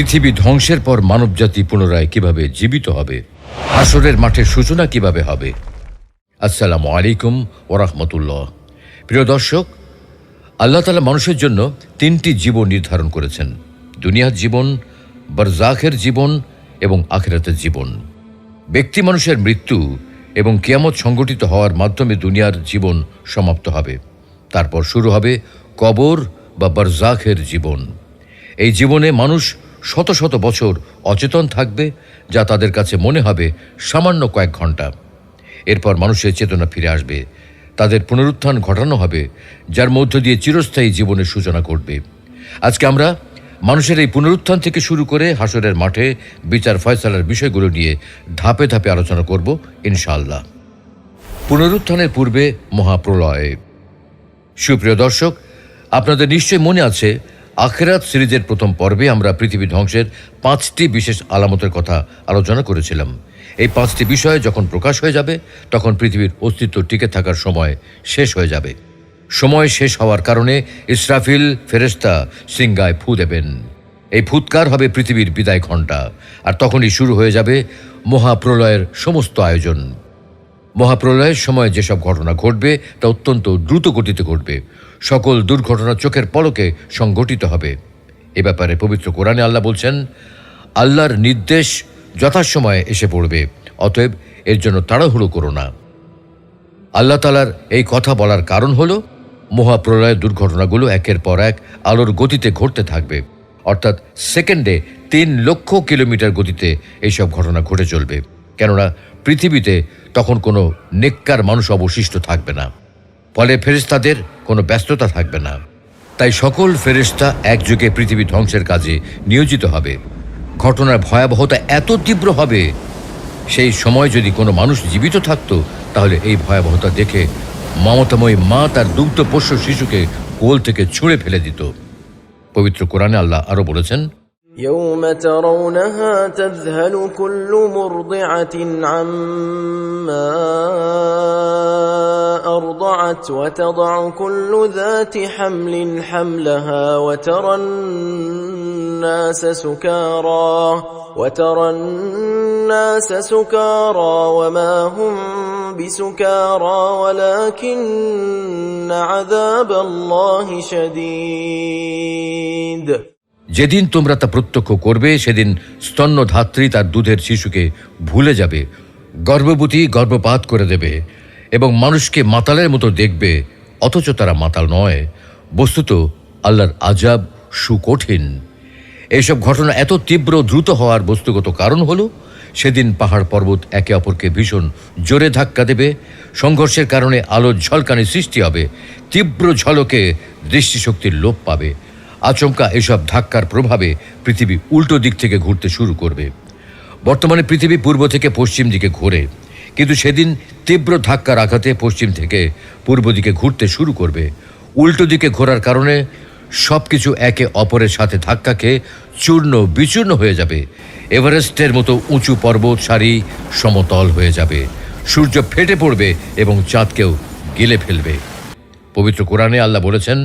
পৃথিবী ধ্বংসের পর মানবজাতি পুনরায় কীভাবে জীবিত হবে? আসরের মাঠের সূচনা কীভাবে হবে? আসসালামু আলাইকুম ওরহমতুল্লাহ প্রিয় দর্শক, আল্লাহ তালা মানুষের জন্য তিনটি জীবন নির্ধারণ করেছেন। দুনিয়ার জীবন বরজাখের জীবন এবং আখেরাতের জীবন। ব্যক্তি মানুষের মৃত্যু এবং কিয়ামত সংগঠিত হওয়ার মাধ্যমে দুনিয়ার জীবন সমাপ্ত হবে। তারপর শুরু হবে কবর বা বরজাখের জীবন। এই জীবনে মানুষ শত শত বছর অচেতন থাকবে, যা তাদের কাছে মনে হবে সামান্য কয়েক ঘণ্টা। এরপর মানুষের চেতনা ফিরে আসবে। তাদের পুনরুত্থান ঘটানো হবে, যার মধ্য দিয়ে চিরস্থায়ী জীবনের সূচনা ঘটবে। আজকে আমরা মানুষের এই পুনরুত্থান থেকে শুরু করে হাসরের মাঠে বিচার ফয়সালার বিষয়গুলো নিয়ে ধাপে ধাপে আলোচনা করব, ইনশাআল্লাহ। পুনরুত্থানের পূর্বে মহাপ্রলয়। সুপ্রিয় দর্শক, আপনাদের নিশ্চয় মনে আছে আখেরাত সিরিজের প্রথম পর্বে আমরা পৃথিবী ধ্বংসের পাঁচটি বিশেষ আলামতের কথা আলোচনা করেছিলাম। এই পাঁচটি বিষয় যখন প্রকাশ হয়ে যাবে, তখন পৃথিবীর অস্তিত্ব টিকে থাকার সময় শেষ হয়ে যাবে। সময় শেষ হওয়ার কারণে ইসরাফিল ফেরেস্তা সিঙ্গায় ফু দেবেন। এই ফুৎকার হবে পৃথিবীর বিদায় ঘণ্টা, আর তখনই শুরু হয়ে যাবে মহাপ্রলয়ের সমস্ত আয়োজন। মহাপ্রলয়ের সময় যেসব ঘটনা ঘটবে, তা অত্যন্ত দ্রুত গতিতে ঘটবে। সকল দুর্ঘটনা চোখের পলকে সংঘটিত হবে। এ ব্যাপারে পবিত্র কোরআনে আল্লাহ বলছেন, আল্লাহর নির্দেশ যথাসময়ে এসে পড়বে, অতএব এর জন্য তাড়াহুড়ো করো না। আল্লাহ তালার এই কথা বলার কারণ হল, মহাপ্রলয়ের দুর্ঘটনাগুলো একের পর এক আলোর গতিতে ঘটতে থাকবে। অর্থাৎ সেকেন্ডে তিন লক্ষ কিলোমিটার গতিতে এইসব ঘটনা ঘটে চলবে। কেননা পৃথিবীতে তখন কোনো নেককার মানুষ অবশিষ্ট থাকবে না। ফলে ফেরেস্তাদের কোনো ব্যস্ততা থাকবে না তাই সকল ফেরেস্তা একযোগে পৃথিবী ধ্বংসের কাজে নিয়োজিত হবে ঘটনার ভয়াবহতা এত তীব্র হবে সেই সময় যদি কোনো মানুষ জীবিত থাকতো তাহলে এই ভয়াবহতা দেখে মমতাময়ী মা তার দুগ্ধ পোষ্য শিশুকে কোল থেকে ছুঁড়ে ফেলে দিত পবিত্র কোরআনে আল্লাহ আরও বলেছেন يوم ترونها تذهل كل مرضعة عما أرضعت وتضع كل ذات حمل حملها وترى الناس سكارى وترى الناس سكارى وما هم بسكارى ولكن عذاب الله شديد যেদিন তোমরা তা প্রত্যক্ষ করবে সেদিন স্তন্যধাত্রী তার দুধের শিশুকে ভুলে যাবে গর্ভবতী গর্ভপাত করে দেবে এবং মানুষকে মাতালের মতো দেখবে, অথচ তারা মাতাল নয়। বস্তুত আল্লাহর আজাব সুকঠিন। এইসব ঘটনা এত তীব্র দ্রুত হওয়ার বস্তুগত কারণ হলো, সেদিন পাহাড় পর্বত একে অপরকে ভীষণ জোরে ধাক্কা দেবে, সংঘর্ষের কারণে আলোর ঝলকানি সৃষ্টি হবে, তীব্র ঝলকে দৃষ্টিশক্তির লোপ পাবে। আচমকা এসব ধাক্কার প্রভাবে পৃথিবী উল্টো দিক থেকে ঘুরতে শুরু করবে। বর্তমানে পৃথিবী পূর্ব থেকে পশ্চিম দিকে ঘোরে। কিন্তু সেদিন তীব্র ধাক্কার আঘাতে পশ্চিম থেকে পূর্ব দিকে ঘুরতে শুরু করবে উল্টো দিকে ঘোরার কারণে সব কিছু একে অপরের সাথে ধাক্কা খেয়ে চূর্ণ বিচূর্ণ হয়ে যাবে এভারেস্টের মতো উঁচু পর্বত সারি সমতল হয়ে যাবে সূর্য ফেটে পড়বে এবং চাঁদকেও গিলে ফেলবে পবিত্র কোরআনে আল্লাহ বলেছেন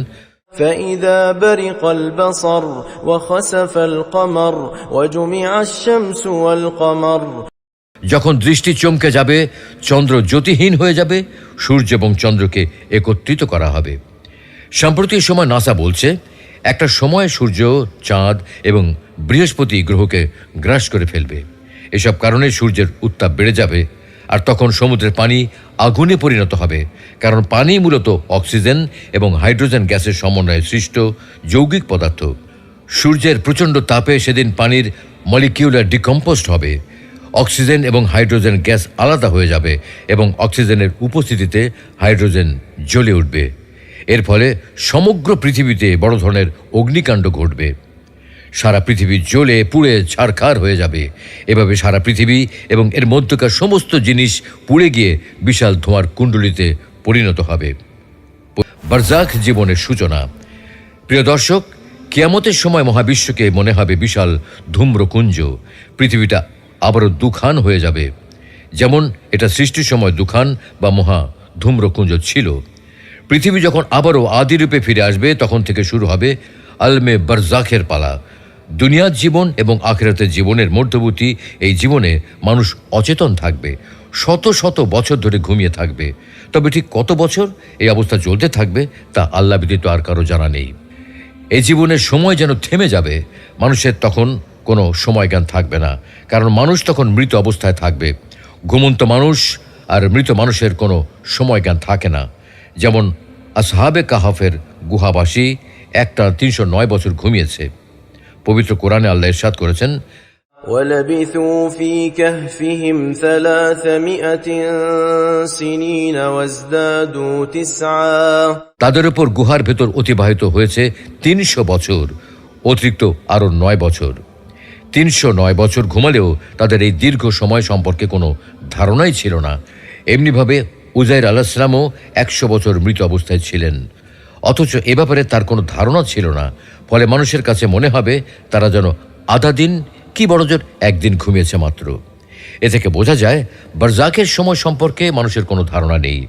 فإذا برق البصر وخسف القمر وجمع الشمس والقمر যখন দৃষ্টি চমকে যাবে, চন্দ্র জ্যোতিহীন হয়ে যাবে, সূর্য এবং চন্দ্রকে একত্রিত করা হবে। সাম্প্রতিক সময় নাসা বলছে, একটা সময় সূর্য, চাঁদ এবং বৃহস্পতি গ্রহকে গ্রাস করে ফেলবে। এসব কারণে সূর্যের উত্তাপ বেড়ে যাবে, আর তখন সমুদ্রের পানি আগুনে পরিণত হবে। কারণ পানি মূলত অক্সিজেন এবং হাইড্রোজেন গ্যাসের সমন্বয়ে সৃষ্ট যৌগিক পদার্থ। সূর্যের প্রচণ্ড তাপে সেদিন পানির মলিকিউলার ডিকম্পোস্ট হবে। অক্সিজেন এবং হাইড্রোজেন গ্যাস আলাদা হয়ে যাবে এবং অক্সিজেনের উপস্থিতিতে হাইড্রোজেন জ্বলে উঠবে। এর ফলে সমগ্র পৃথিবীতে বড় ধরনের অগ্নিকাণ্ড ঘটবে। সারা পৃথিবী জ্বলে পুড়ে ছারখার হয়ে যাবে। এভাবে সারা পৃথিবী এবং এর মধ্যকার সমস্ত জিনিস পুড়ে গিয়ে বিশাল ধোঁয়ার কুণ্ডলিতে পরিণত হবে। বারজাক জীবনের সূচনা। প্রিয় দর্শক, কিয়ামতের সময় মহাবিশ্বকে মনে হবে বিশাল ধূম্রকুঞ্জ। পৃথিবীটা আবারও দুখান হয়ে যাবে। যেমন এটা সৃষ্টির সময় দুখান বা মহা ধূম্রকুঞ্জ ছিল। পৃথিবী যখন আবারও আদিরূপে ফিরে আসবে, তখন থেকে শুরু হবে আলমে বারজাখের পালা। দুনিয়ার জীবন এবং আখেরাতের জীবনের মধ্যবর্তী এই জীবনে মানুষ অচেতন থাকবে, শত শত বছর ধরে ঘুমিয়ে থাকবে। তবে ঠিক কত বছর এই অবস্থা চলতে থাকবে, তা আল্লাহ ব্যতীত আর কারও জানা নেই। এই জীবনের সময় যেন থেমে যাবে, মানুষের তখন কোনো সময় জ্ঞান থাকবে না কারণ মানুষ তখন মৃত অবস্থায় থাকবে ঘুমন্ত মানুষ আর মৃত মানুষের কোনো সময় জ্ঞান থাকে না যেমন আসহাবে কাহাফের গুহাবাসী একটা তিনশো নয় বছর ঘুমিয়েছে পবিত্র কোরআনে আল্লাহ ইরশাদ করেছেন ولبثوا في كهفهم ثلاثمائة سنين وازدادوا تسعا তাদের উপর গুহার ভেতর অতিবাহিত হয়েছে তিনশো বছর অতিরিক্ত আরও নয় বছর তিনশো নয় বছর ঘুমালেও তাদের এই দীর্ঘ সময় সম্পর্কে কোনো ধারণাই ছিল না। এমনিভাবে উজাইর আলাহিসামও একশো বছর মৃত অবস্থায় ছিলেন। অথচ এ ব্যাপারে তার কোনো ধারণা ছিল না। ফলে মানুষের কাছে মনে হবে তারা যেন আধা দিন কি বড়জোর একদিন ঘুমিয়েছে মাত্র। এ থেকে বোঝা যায়, বারজাকের সময় সম্পর্কে মানুষের কোনো ধারণা নেই।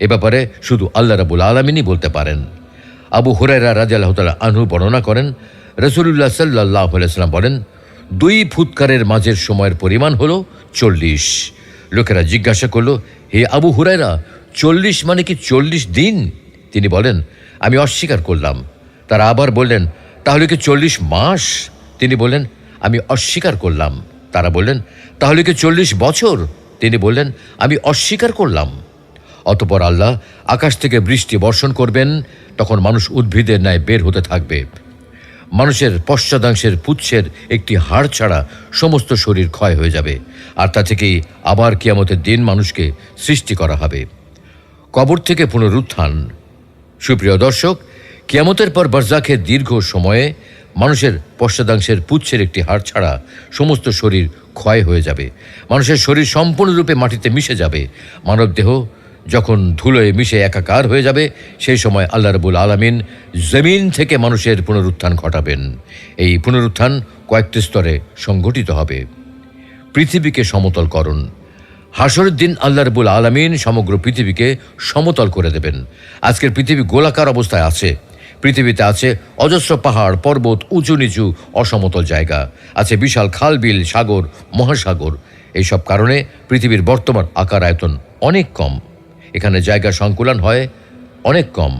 এ ব্যাপারে শুধু আল্লাহ রাবুল আলমিনই বলতে পারেন। আবু হুরাইরা রাজা আল্লাহ তালা আনহু বর্ণনা করেন রসুল্লাহ সাল্লাহ সাল্লাম বলেন দুই ফুৎকারের মাঝের সময়ের পরিমাণ হলো চল্লিশ। লোকেরা জিজ্ঞাসা করল, হে আবু হুরাইরা চল্লিশ মানে কি চল্লিশ দিন? তিনি বলেন, আমি অস্বীকার করলাম। তারা আবার বললেন, তাহলে কি চল্লিশ মাস? তিনি বললেন, আমি অস্বীকার করলাম। তারা বললেন, তাহলে কি চল্লিশ বছর? তিনি বললেন, আমি অস্বীকার করলাম। অতপর আল্লাহ আকাশ থেকে বৃষ্টি বর্ষণ করবেন, তখন মানুষ উদ্ভিদের ন্যায় বের হতে থাকবে। মানুষের পশ্চাদাংশের পুচ্ছের একটি হাড় ছাড়া সমস্ত শরীর ক্ষয় হয়ে যাবে। আর তা থেকেই আবার কিয়ামতের দিন মানুষকে সৃষ্টি করা হবে। কবর থেকে পুনরুত্থান। সুপ্রিয় দর্শক, কিয়ামতের পর বারজাখের দীর্ঘ সময়ে মানুষের পশ্চাদাংশের পুচ্ছের একটি হাড় ছাড়া সমস্ত শরীর ক্ষয় হয়ে যাবে। মানুষের শরীর সম্পূর্ণরূপে মাটিতে মিশে যাবে। মানবদেহ যখন ধুলোয় মিশে একাকার হয়ে যাবে, সেই সময় আল্লাহ রবুল আলমিন জমিন থেকে মানুষের পুনরুত্থান ঘটাবেন। এই পুনরুত্থান কয়েকটি স্তরে সংগঠিত হবে। পৃথিবীকে সমতল করুন। হাসরের দিন আল্লাহ রবুল আলমিন সমগ্র পৃথিবীকে সমতল করে দেবেন। আজকের পৃথিবী গোলাকার অবস্থায় আছে। পৃথিবীতে আছে অজস্র পাহাড়, পর্বত, উঁচু নিচু, অসমতল জায়গা। আছে বিশাল খাল, বিল, সাগর, মহাসাগর। এইসব কারণে পৃথিবীর বর্তমান আকার আয়তন অনেক কম। এখানে জায়গা সংকুলন হয় অনেক কম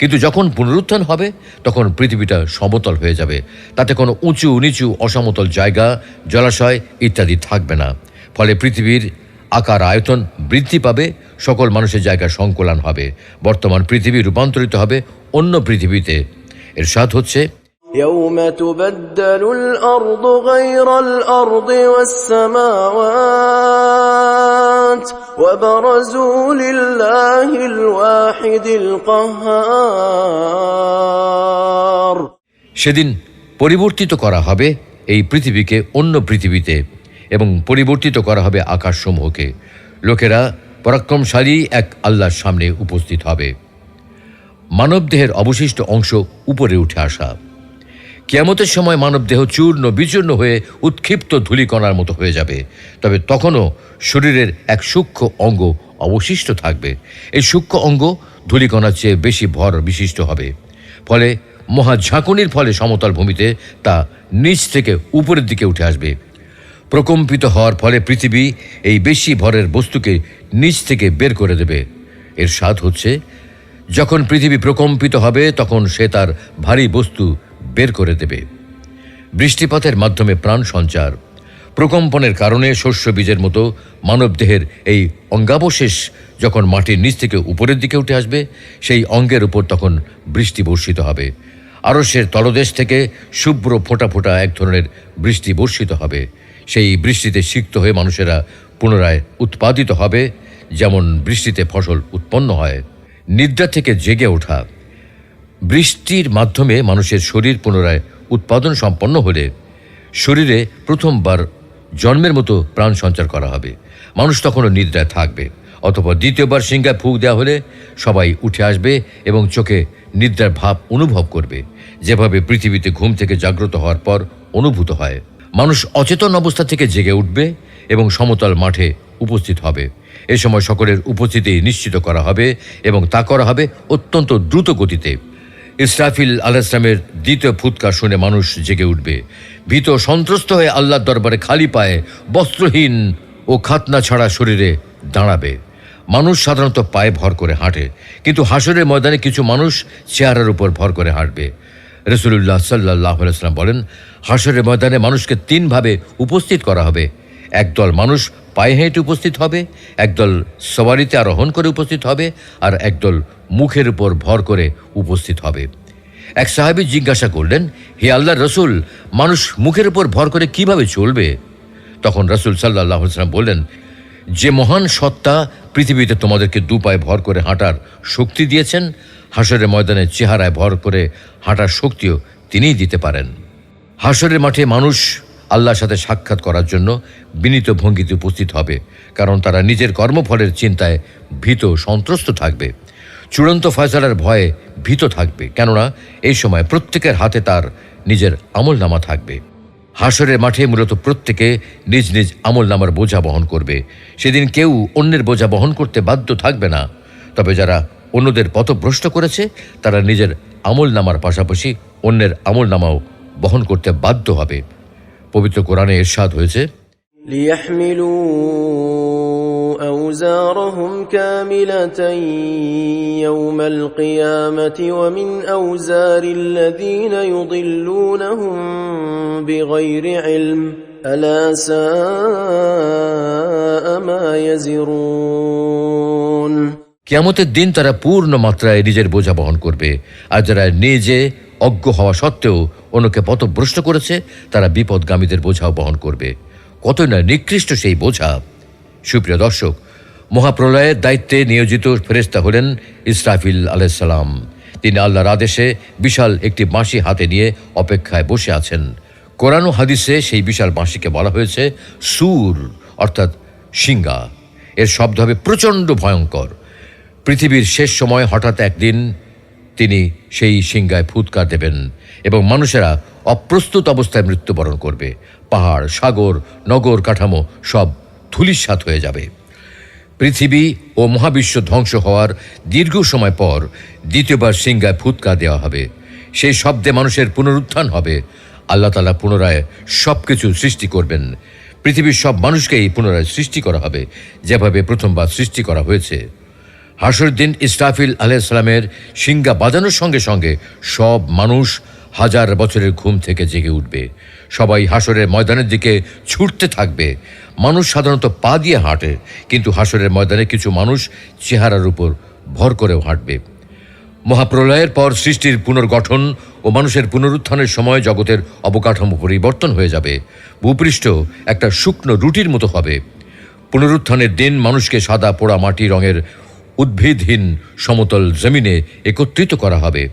কিন্তু যখন পুনরুত্থান হবে তখন পৃথিবীটা সমতল হয়ে যাবে তাতে কোনো উঁচু নিচু অসমতল জায়গা জলাশয় ইত্যাদি থাকবে না ফলে পৃথিবীর আকার আয়তন বৃদ্ধি পাবে সকল মানুষের জায়গা সংকুলান হবে বর্তমান পৃথিবী রূপান্তরিত হবে অন্য পৃথিবীতে এর স্বাদ হচ্ছে يوم تبدل الأرض غير الأرض والسماوات وبرزوا لله الواحد القهار সেদিন পরিবর্তিত করা হবে এই পৃথিবীকে অন্য পৃথিবীতে এবং পরিবর্তিত করা হবে আকাশসমূহকে লোকেরা পরাক্রমশালী এক আল্লাহর সামনে উপস্থিত হবে মানবদেহের অবশিষ্ট অংশ উপরে উঠে আসা কিয়ামতের সময় মানবদেহ চূর্ণ বিচূর্ণ হয়ে উৎক্ষিপ্ত ধূলিকণার মতো হয়ে যাবে। তবে তখনও শরীরের এক সূক্ষ্ম অঙ্গ অবশিষ্ট থাকবে। এই সূক্ষ্ম অঙ্গ ধূলিকণার চেয়ে বেশি ভর বিশিষ্ট হবে। ফলে মহাঝাঁকুনির ফলে সমতল ভূমিতে তা নিচ থেকে উপরের দিকে উঠে আসবে। প্রকম্পিত হওয়ার ফলে পৃথিবী এই বেশি ভরের বস্তুকে নিচ থেকে বের করে দেবে। এর স্বাদ হচ্ছে, যখন পৃথিবী প্রকম্পিত হবে, তখন সে তার ভারী বস্তু বের করে দেবে। বৃষ্টিপাতের মাধ্যমে প্রাণ সঞ্চার। প্রকম্পনের কারণে শস্য বীজের মতো মানবদেহের এই অঙ্গাবশেষ যখন মাটির নিচ থেকে উপরের দিকে উঠে আসবে, সেই অঙ্গের উপর তখন বৃষ্টি বর্ষিত হবে। আরসের তলদেশ থেকে শুভ্র ফোঁটা ফোঁটা এক ধরনের বৃষ্টি বর্ষিত হবে। সেই বৃষ্টিতে সিক্ত হয়ে মানুষেরা পুনরায় উৎপাদিত হবে, যেমন বৃষ্টিতে ফসল উৎপন্ন হয়। নিদ্রা থেকে জেগে ওঠা। বৃষ্টির মাধ্যমে মানুষের শরীর পুনরায় উৎপাদন সম্পন্ন হলে শরীরে প্রথমবার জন্মের মতো প্রাণ সঞ্চার করা হবে। মানুষ তখনও নিদ্রায় থাকবে, অথবা দ্বিতীয়বার সিংহায় ফুক দেওয়া হলে সবাই উঠে আসবে এবং চোখে নিদ্রার ভাব অনুভব করবে। যেভাবে পৃথিবীতে ঘুম থেকে জাগ্রত হওয়ার পর অনুভূত হয়। মানুষ অচেতন অবস্থা থেকে জেগে উঠবে এবং সমতল মাঠে উপস্থিত হবে। এ সময় সকলের উপস্থিতি নিশ্চিত করা হবে এবং তা করা হবে অত্যন্ত দ্রুত গতিতে। ইসরাফিল আলাহ ইসলামের দ্বিতীয় ফুৎকার শুনে মানুষ জেগে উঠবে। ভীত সন্ত্রস্ত হয়ে আল্লাহর দরবারে খালি পায়ে বস্ত্রহীন ও খাতনা ছাড়া শরীরে দাঁড়াবে। মানুষ সাধারণত পায়ে ভর করে হাঁটে, কিন্তু হাসরের ময়দানে কিছু মানুষ চেহারার উপর ভর করে হাঁটবে। রসুল্লাহ সাল্লাহ সাল্লাম বলেন, হাসরের ময়দানে মানুষকে তিনভাবে উপস্থিত করা হবে। একদল মানুষ পায়ে হেঁটে উপস্থিত হবে, একদল সওয়ারিতে আরোহণ করে উপস্থিত হবে আর একদল মুখের উপর ভর করে উপস্থিত হবে। এক সাহাবী জিজ্ঞাসা করলেন, হে আল্লাহ রসুল, মানুষ মুখের উপর ভর করে কীভাবে চলবে? তখন রসুল সাল্লাহ সাল্লাম বললেন, যে মহান সত্তা পৃথিবীতে তোমাদেরকে দু পায়ে ভর করে হাঁটার শক্তি দিয়েছেন, হাসরের ময়দানে চেহারায় ভর করে হাঁটার শক্তিও তিনিই দিতে পারেন। হাসরের মাঠে মানুষ আল্লাহর সাথে সাক্ষাৎ করার জন্য বিনীত ভঙ্গিতে উপস্থিত হবে, কারণ তারা নিজের কর্মফলের চিন্তায় ভীত সন্ত্রস্ত থাকবে। চূড়ান্ত ফয়সালার ভয়ে ভীত থাকবে, কেননা এই সময় প্রত্যেকের হাতে তার নিজের আমল নামা থাকবে। হাসরের মাঠে মূলত প্রত্যেকে নিজ নিজ আমল নামার বোঝা বহন করবে। সেদিন কেউ অন্যের বোঝা বহন করতে বাধ্য থাকবে না। তবে যারা অন্যদের পথভ্রষ্ট করেছে, তারা নিজের আমল নামার পাশাপাশি অন্যের আমল নামাও বহন করতে বাধ্য হবে। পবিত্র কোরআনে এরশাদ হয়েছে ليحملوا أوزارهم كاملة يوم القيامة ومن أوزار الذين يضلونهم بغير علم ألا ساء ما يزرون কিয়ামতের দিন তারা পূর্ণ মাত্রায় নিজের বোঝা বহন করবে আর যারা নিজে অজ্ঞ হওয়া সত্ত্বেও অন্যকে পথভ্রষ্ট করেছে, তারা বিপদগামীদের বোঝাও বহন করবে। কতই না নিকৃষ্ট সেই বোঝা। সুপ্রিয় দর্শক, মহাপ্রলয়ের দায়িত্বে নিয়োজিত ফেরেস্তা হলেন ইসরাফিল আলাইসাল্লাম তিনি আল্লাহর আদেশে বিশাল একটি বাঁশি হাতে নিয়ে অপেক্ষায় বসে আছেন। কোরআন হাদিসে সেই বিশাল বাঁশিকে বলা হয়েছে সুর, অর্থাৎ সিঙ্গা এর শব্দ হবে প্রচণ্ড ভয়ঙ্কর। পৃথিবীর শেষ সময় হঠাৎ একদিন তিনি সেই সিংগায় ফুৎকার দেবেন এবং মানুষেরা অপ্রস্তুত অবস্থায় মৃত্যুবরণ করবে। পাহাড়, সাগর, নগর কাঠামো সব ধুলিস্বাত হয়ে যাবে। পৃথিবী ও মহাবিশ্ব ধ্বংস হওয়ার দীর্ঘ সময় পর দ্বিতীয়বার সিংগায় ফুৎকার দেওয়া হবে। সেই শব্দে মানুষের পুনরুত্থান হবে। আল্লাহ তালা পুনরায় সব কিছু সৃষ্টি করবেন। পৃথিবীর সব মানুষকেই পুনরায় সৃষ্টি করা হবে, যেভাবে প্রথমবার সৃষ্টি করা হয়েছে। হাসর দিন ইসরাফিল আলাইসালামের সিঙ্গা বাজানোর সঙ্গে সঙ্গে সব মানুষ হাজার বছরের ঘুম থেকে জেগে উঠবে। সবাই হাসরের ময়দানের দিকে ছুটতে থাকবে। মানুষ সাধারণত পা দিয়ে হাঁটে, কিন্তু হাসরের ময়দানে কিছু মানুষ চেহারার উপর ভর করেও হাঁটবে। মহাপ্রলয়ের পর সৃষ্টির পুনর্গঠন ও মানুষের পুনরুত্থানের সময় জগতের অবকাঠামো পরিবর্তন হয়ে যাবে। ভূপৃষ্ঠ একটা শুকনো রুটির মতো হবে। পুনরুত্থানের দিন মানুষকে সাদা পোড়া মাটি রঙের উদ্ভিদহীন সমতল জমিনে একত্রিত করা হবে,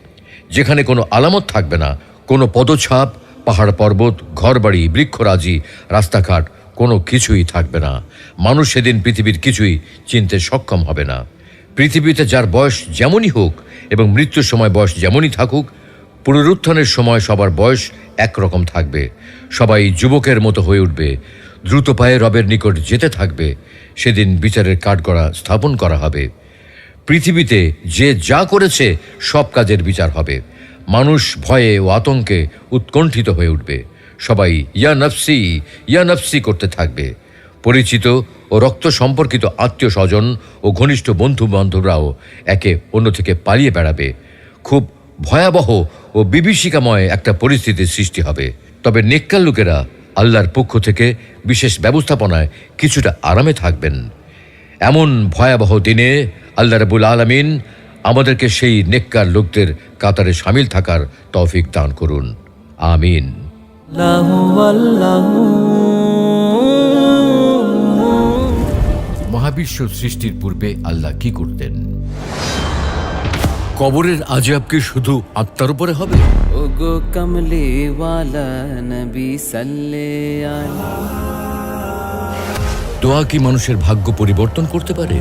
যেখানে কোনো আলামত থাকবে না, কোনো পদছাপ, পাহাড় পর্বত, ঘরবাড়ি, বৃক্ষরাজি, রাস্তাঘাট, কোনো কিছুই থাকবে না। মানুষ সেদিন পৃথিবীর কিছুই চিনতে সক্ষম হবে না। পৃথিবীতে যার বয়স যেমনই হোক এবং মৃত্যুর সময় বয়স যেমনই থাকুক, পুনরুত্থানের সময় সবার বয়স একরকম থাকবে। সবাই যুবকের মতো হয়ে উঠবে, দ্রুত পায়ে রবের নিকট যেতে থাকবে, সেদিন বিচারের কাঠগড়া স্থাপন করা হবে। পৃথিবীতে যে যা করেছে, সব কাজের বিচার হবে। মানুষ ভয়ে ও আতঙ্কে উৎকণ্ঠিত হয়ে উঠবে। সবাই ইয়া নফসি ইয়া নফসি করতে থাকবে। পরিচিত ও রক্ত সম্পর্কিত আত্মীয় স্বজন ও ঘনিষ্ঠ বন্ধু বান্ধবরাও একে অন্য থেকে পালিয়ে বেড়াবে। খুব ভয়াবহ ও বিভীষিকাময় একটা পরিস্থিতির সৃষ্টি হবে। তবে নেককার লোকেরা আল্লাহর পক্ষ থেকে বিশেষ ব্যবস্থাপনায় কিছুটা আরামে থাকবেন। এমন ভয়াবহ দিনে আল্লাহ রাবুল আলমিন আমাদেরকে সেই নেককার লোকদের কাতারে সামিল থাকার তৌফিক দান করুন। আমিন। মহাবিশ্ব সৃষ্টির পূর্বে আল্লাহ কি করতেন? কবরের আজাব কি শুধু আত্মার উপরে হবে? ওগো কমলে ওয়ালা নবী সাল্লে দোয়া কি মানুষের ভাগ্য পরিবর্তন করতে পারে?